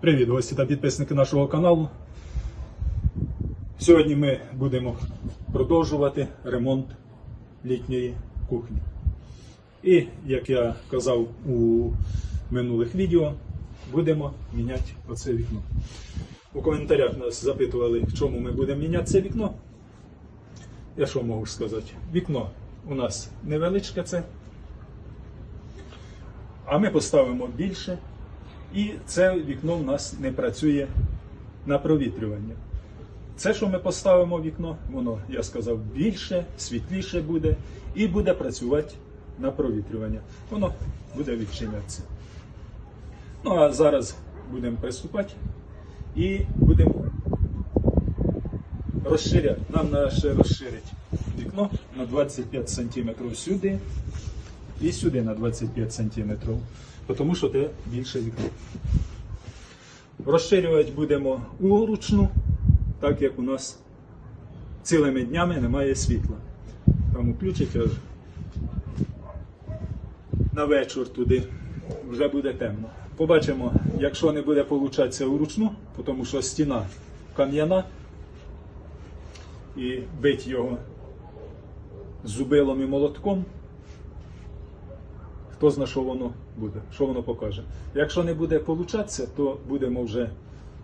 Привіт, гості та підписники нашого каналу. Сьогодні ми будемо продовжувати ремонт літньої кухні. І, як я казав у минулих відео, будемо міняти оце вікно. У коментарях нас запитували, в чому ми будемо міняти це вікно. Я що можу сказати? Вікно у нас невеличке це, а ми поставимо більше. І це вікно в нас не працює на провітрювання. Це, що ми поставимо вікно, воно, я сказав, більше, світліше буде і буде працювати на провітрювання. Воно буде відчинятися. Ну а зараз будемо приступати і будемо розширяти. Нам треба ще розширити вікно на 25 см сюди і сюди на 25 см, тому що це більше вікно. Розширювати будемо уручну, так як у нас цілими днями немає світла. Там включить аж на вечір туди, вже буде темно. Побачимо, якщо не буде получатися уручну, тому що стіна кам'яна і бить його зубилом і молотком, хто знає, що воно буде, що воно покаже. Якщо не буде получатися, то будемо вже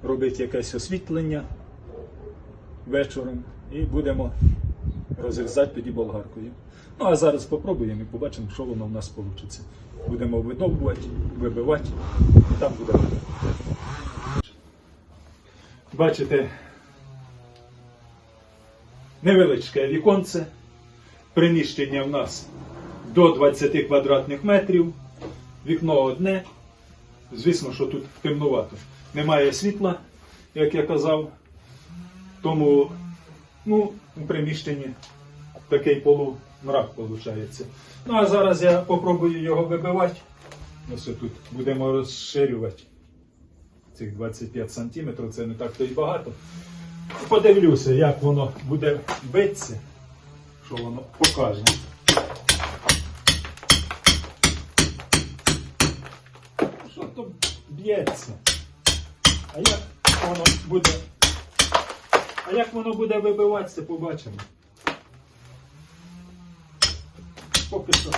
робити якесь освітлення вечором і будемо розрізати тоді болгаркою. Ну а зараз спробуємо і побачимо, що воно в нас вийде. Будемо видовбувати, вибивати, і там буде. Бачите, невеличке віконце. Приміщення в нас до 20 квадратних метрів. Вікно одне. Звісно, що тут темнувато. Немає світла, як я казав. Тому ну, у приміщенні такий полумрак виходить. Ну а зараз я попробую його вибивати. Ось тут будемо розширювати цих 25 см, це не так то й багато. Подивлюся, як воно буде битися, що воно покаже. Б'ється? А як воно буде? А як воно буде вибиватися, побачимо. Поки що.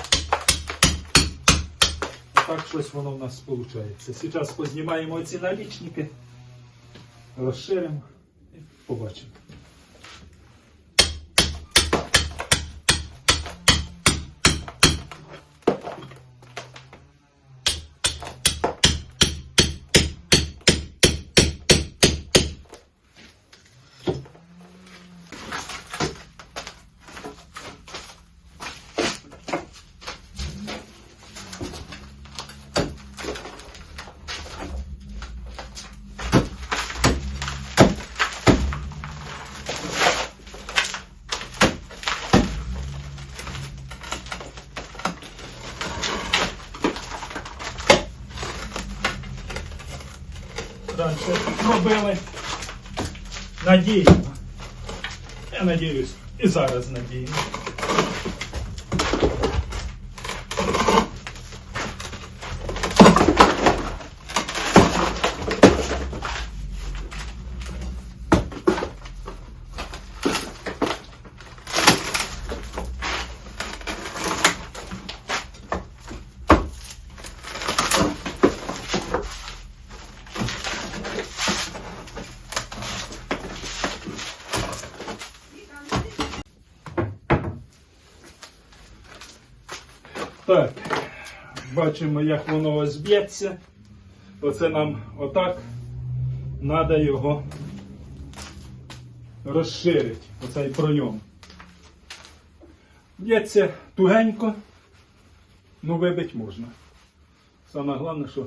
Так щось воно в нас виходить. Зараз познімаємо ці налічники, розширимо і побачимо. Раніше робили. Надіємо. Я надіюсь, і зараз надіємо. Так, бачимо, як воно ось б'ється. Оце нам отак треба його розширити, оцей пройом. Б'ється тугенько, ну вибити можна. Саме головне, що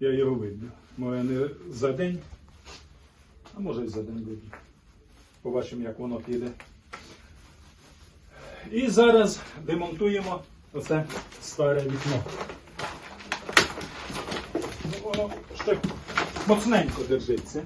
я його виб'ю. Може не за день, а може і за день виб'ю. Побачимо, як воно піде. І зараз демонтуємо оце старе вікно. Ну, Воно ж так моцненько держиться.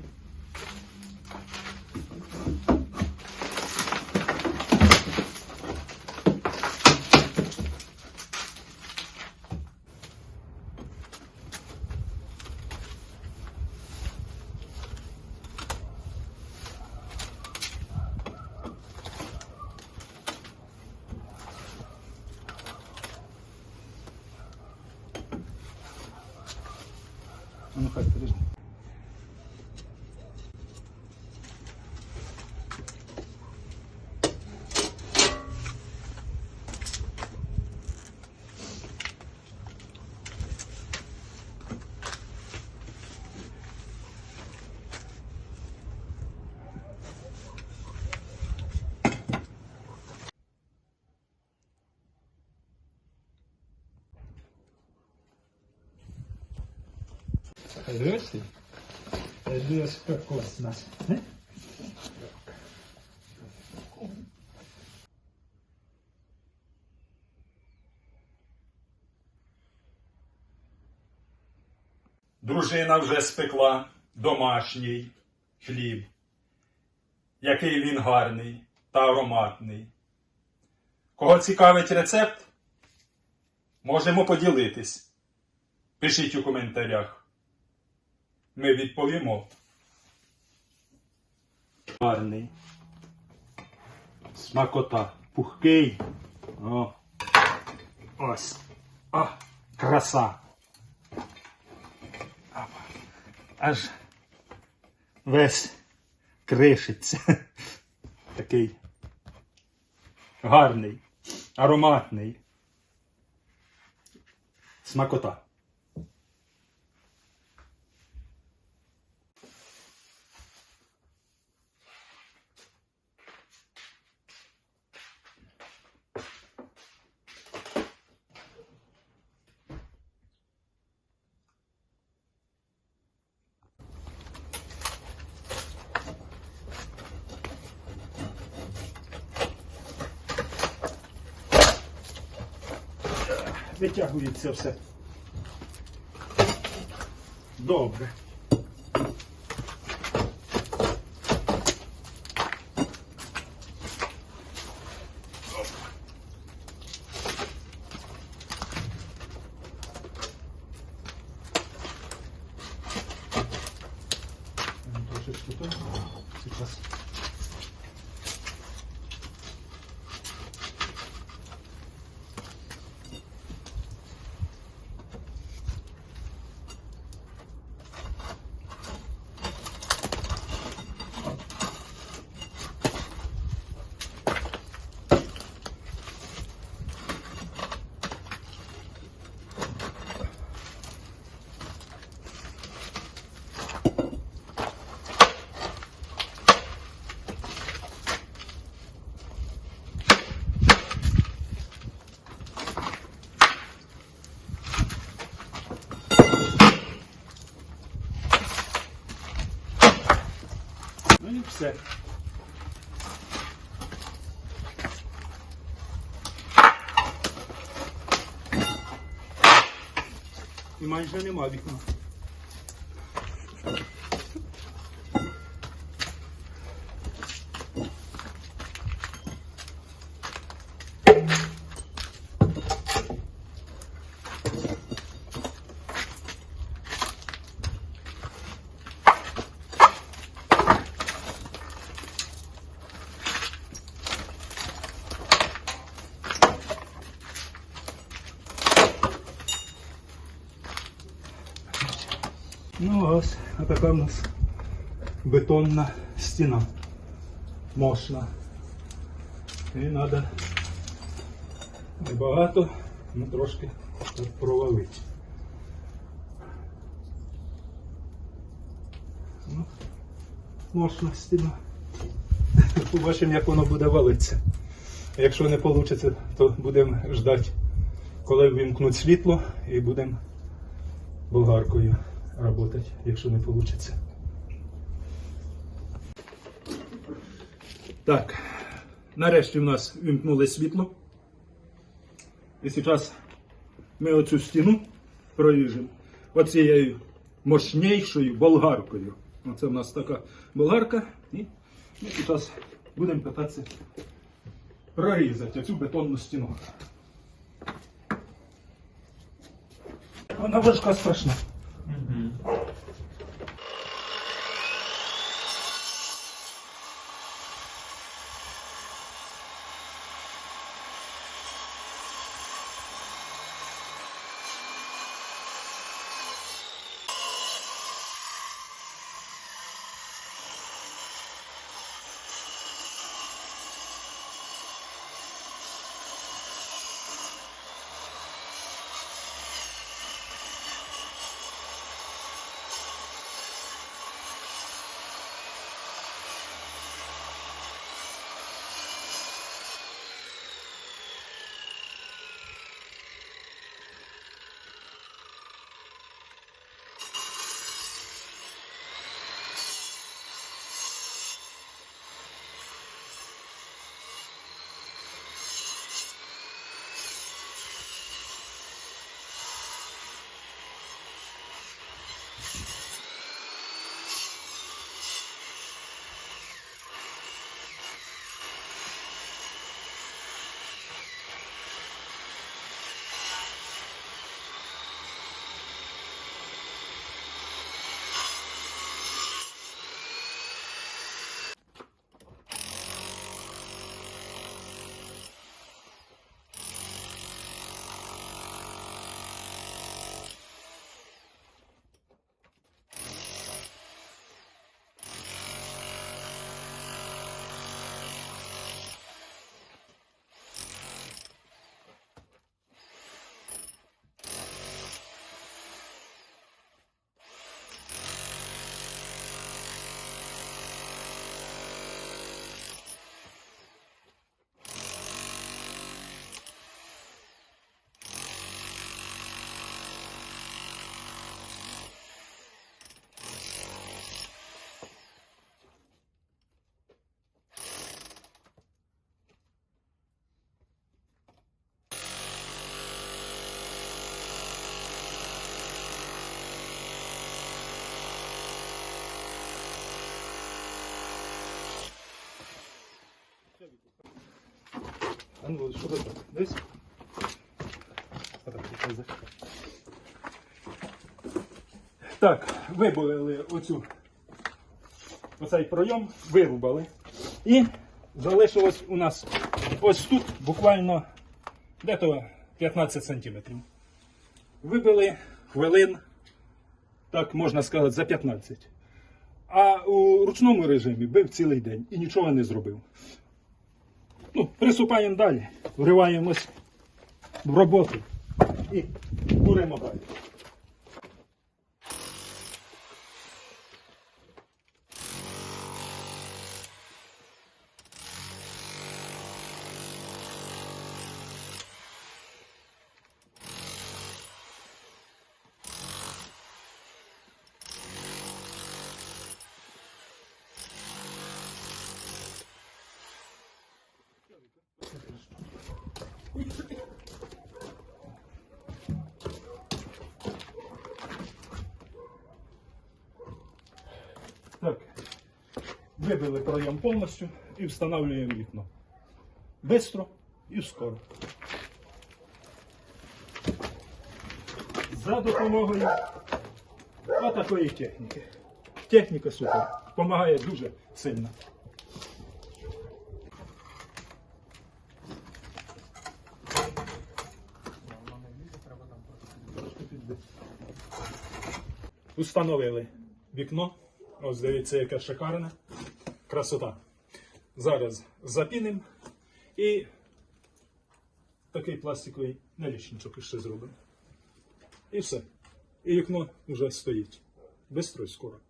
Кокос нас. Не? Дружина вже спекла домашній хліб. Який він гарний та ароматний. Кого цікавить рецепт? Можемо поділитись. Пишіть у коментарях. Ми відповімо. Гарний. Смакота. Пухкий. О. Ось. О, краса. Аж весь кришиться. Такий гарний, ароматний. Смакота. Витягується все. Добре. Ну і все. І майже нема вікна. Ну ось, а така в нас бетонна стіна. Мощна. І треба небагато, ну трошки провалити. Ну, мощна стіна. Побачимо, як воно буде валитися. Якщо не вийде, то будемо ждати, коли ввімкнуть світло і будемо болгаркою працювати, якщо не вийде. Так, нарешті в нас вімкнули світло. І зараз ми оцю стіну проріжемо оцією мощнішою болгаркою. Оце в нас така болгарка. І ми зараз будемо питатися прорізати оцю бетонну стіну. Вона важка страшна. Ну що так? Десь? Так, вибавили оцю оцей пройом, вирубали. І залишилось у нас ось тут буквально дето 15 сантиметрів. Вибили хвилин, так можна сказати, за 15. А у ручному режимі бив цілий день і нічого не зробив. Ну, приступаємо далі, вриваємось в роботу і куримо далі. Вибили проєм повністю і встановлюємо вікно. Бистро і скоро. За допомогою отакої техніки. Техніка супер. Помагає дуже сильно. Установили вікно. Ось дивіться, яке шикарне. Красота. Зараз запінимо і такий пластиковий налічничок ще зробимо. І все. І вікно вже стоїть. Бистро і скоро.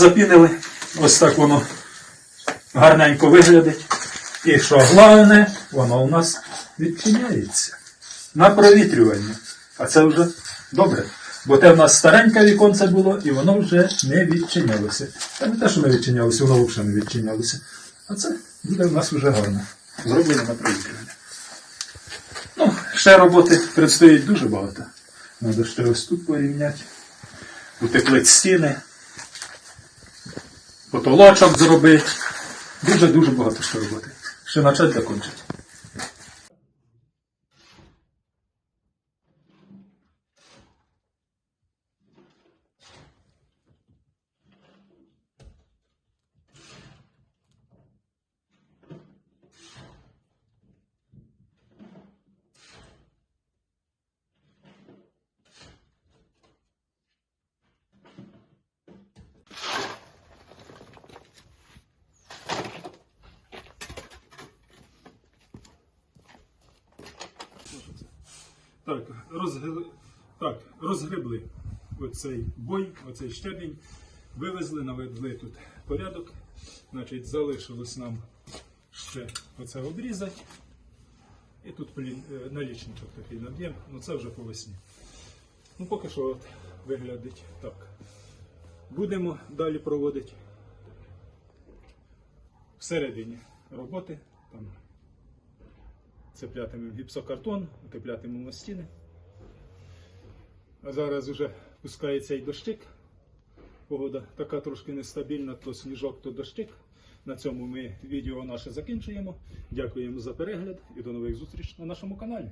Запінили. Ось так воно гарненько виглядить. І що головне, воно у нас відчиняється на провітрювання. А це вже добре. Бо те в нас стареньке віконце було, і воно вже не відчинялося. Та не те, що не відчинялося, воно взагалі не відчинялося. А це буде в нас вже гарно. Зроблено на провітрювання. Ну, ще роботи предстоїть дуже багато. Треба ще ось тут порівняти. Утеплити стіни потолочок зробити. Дуже-дуже багато що робити. Ще почати закінчити. Так, розгри... так, розгребли оцей бой, оцей щебінь, вивезли, наведли тут порядок. Значить, залишилось нам ще оце обрізати. І тут е, налічничок такий наб'ємо, ну це вже по весні. Ну поки що от виглядить так. Будемо далі проводити всередині роботи. Там цеплятимемо гіпсокартон, утеплятимемо стіни. А зараз вже пускається і дощик. Погода така трошки нестабільна, то сніжок, то дощик. На цьому ми відео наше закінчуємо. Дякуємо за перегляд і до нових зустріч на нашому каналі.